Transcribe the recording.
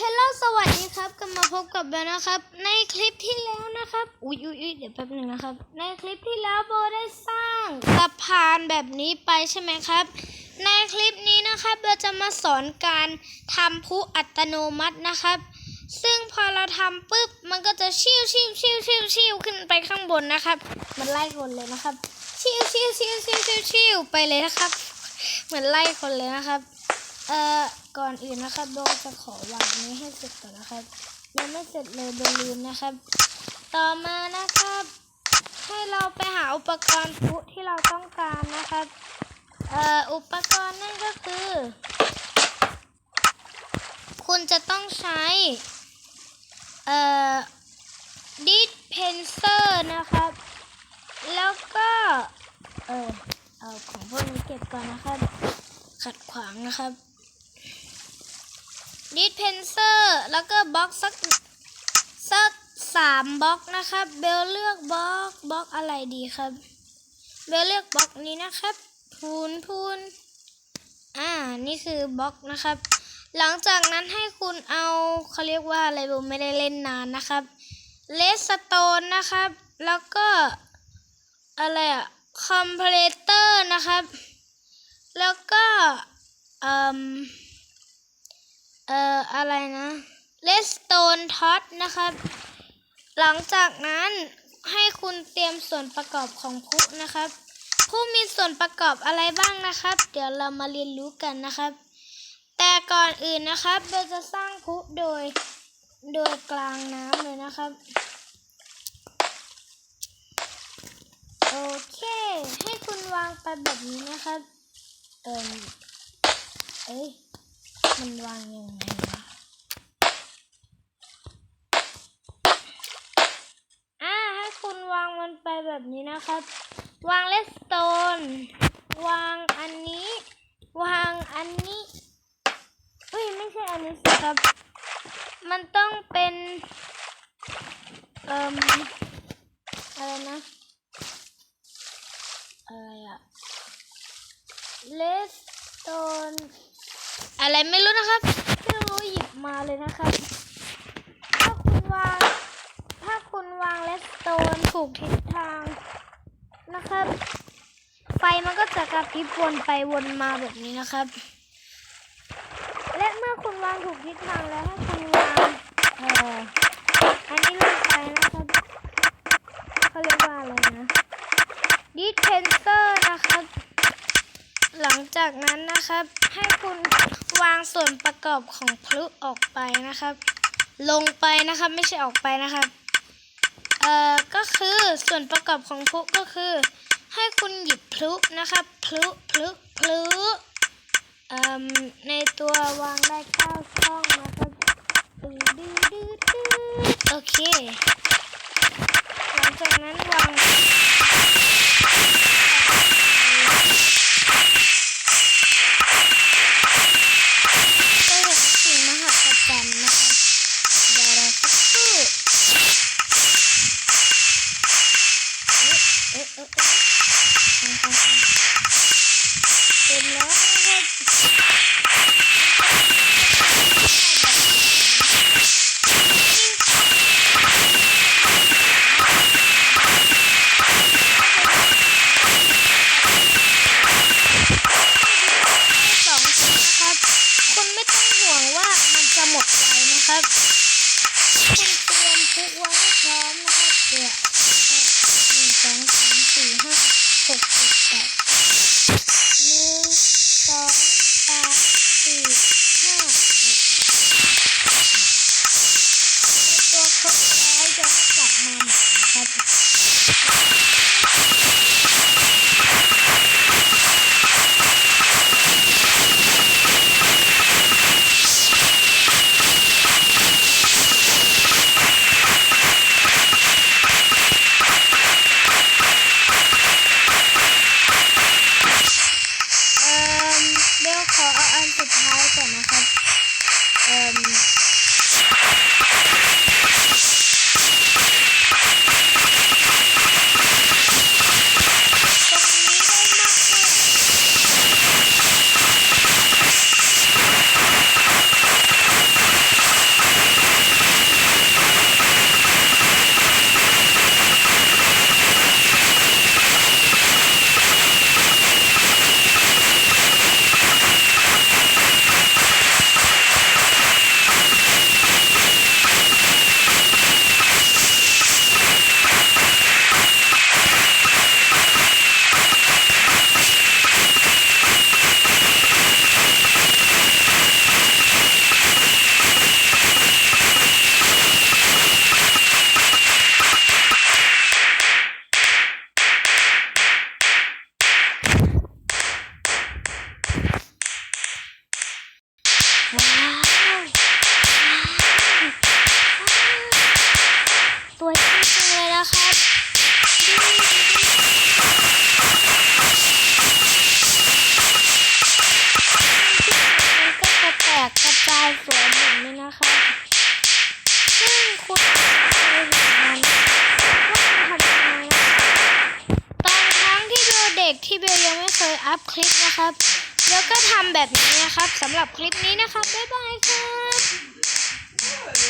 ฮลโลสวัสดีครับกลับมาพบกับเบลนะครับ ในคลิปที่แล้วนะครับ อุ๊ยอุ๊ยเดี๋ยวแป๊บหนึ่งนะครับ ในคลิปที่แล้วโบได้สร้างสะพานแบบนี้ไปใช่ไหมครับ ในคลิปนี้นะครับเราจะมาสอนการทำพุอัตโนมัตินะครับ ซึ่งพอเราทำปุ๊บมันก็จะชิวชิวชิวชิวชิวขึ้นไปข้างบนนะครับ มันไล่คนเลยนะครับ ชิวชิวชิวชิวชิวชิวไปเลยนะครับ เหมือนไล่คนเลยนะครับ เอ่อ ก่อนอื่นนะครับโบจะขอวางนี้ให้เสร็จก่อนนะครับยังไม่เสร็จเลยโบลืมนะครับ ต่อมานะครับ ให้เราไปหาอุปกรณ์พุที่เราต้องการนะครับเอ่ออุปกรณ์นั่นก็คือ คุณจะต้องใช้เอ่อดิสเพนเซอร์นะครับ แล้วก็เออเอาของพวกนี้เก็บก่อนนะครับ ขัดขวางนะครับ ดิสเพนเซอร์แล้วก็บล็อกสักสักสามบล็อกนะครับ เบลเลือกบล็อกบล็อกอะไรดีครับ เบลเลือกบล็อกนี้นะครับพูนพูนอ่า นี่คือบล็อกนะครับ หลังจากนั้นให้คุณเอาเขาเรียกว่าอะไรเบลไม่ได้เล่นนานนะครับเลสสโตนนะครับ แล้วก็อะไรอะคอมเพลเตอร์นะครับ แล้วก็ เอ่ม เอ่อ อะไรนะเลสโตนท็อตนะครับ หลังจากนั้นให้คุณเตรียมส่วนประกอบของพุนะครับพลุมีส่วนประกอบอะไรบ้างนะครับ เดี๋ยวเรามาเรียนรู้กันนะครับ แต่ก่อนอื่นนะครับ เราจะสร้างพุโดย โดยกลางน้ำเลยนะครับ โอเค ให้คุณวางไปแบบนี้นะครับ เอิมเอ้ย มันวางยังไงวะอ่าให้คุณวางมันไปแบบนี้นะครับ วางเลสโตน วางอันนี้ วางอันนี้เฮ้ยไม่ใช่อันนี้สิครับ มันต้องเป็น เอิมอะไรนะอะไรอะเลสโตน อะไรไม่รู้นะครับไม่รู้หยิบมาเลยนะครับ ถ้าคุณวาง ถ้าคุณวางเลสโตนถูกทิศทางนะครับ ไฟมันก็จะกระพริบวนไปวนมาแบบนี้นะครับ และเมื่อคุณวางถูกทิศทางแล้วให้คุณวางเอ่ออันนี้ลงไปนะครับเขาเรียกว่าอะไรนะดิสเพนเซอร์นะครับ หลังจากนั้นนะครับ ให้คุณวางส่วนประกอบของพลุออกไปนะครับ ลงไปนะครับไม่ใช่ออกไปนะครับเอ่อก็คือส่วนประกอบของพลุก็คือ ให้คุณหยิบพลุนะครับพลุพลุพลุเอ่อในตัววางได้เก้าช่องนะครับดื้อดื้อดื้อดื้อโอเค 是拍的吗 ด็กที่เบลยังไม่เคยอัพคลิปนะครับ แล้วก็ทำแบบนี้นะครับสำหรับคลิปนี้นะครับ บ๊ายบายค่ะ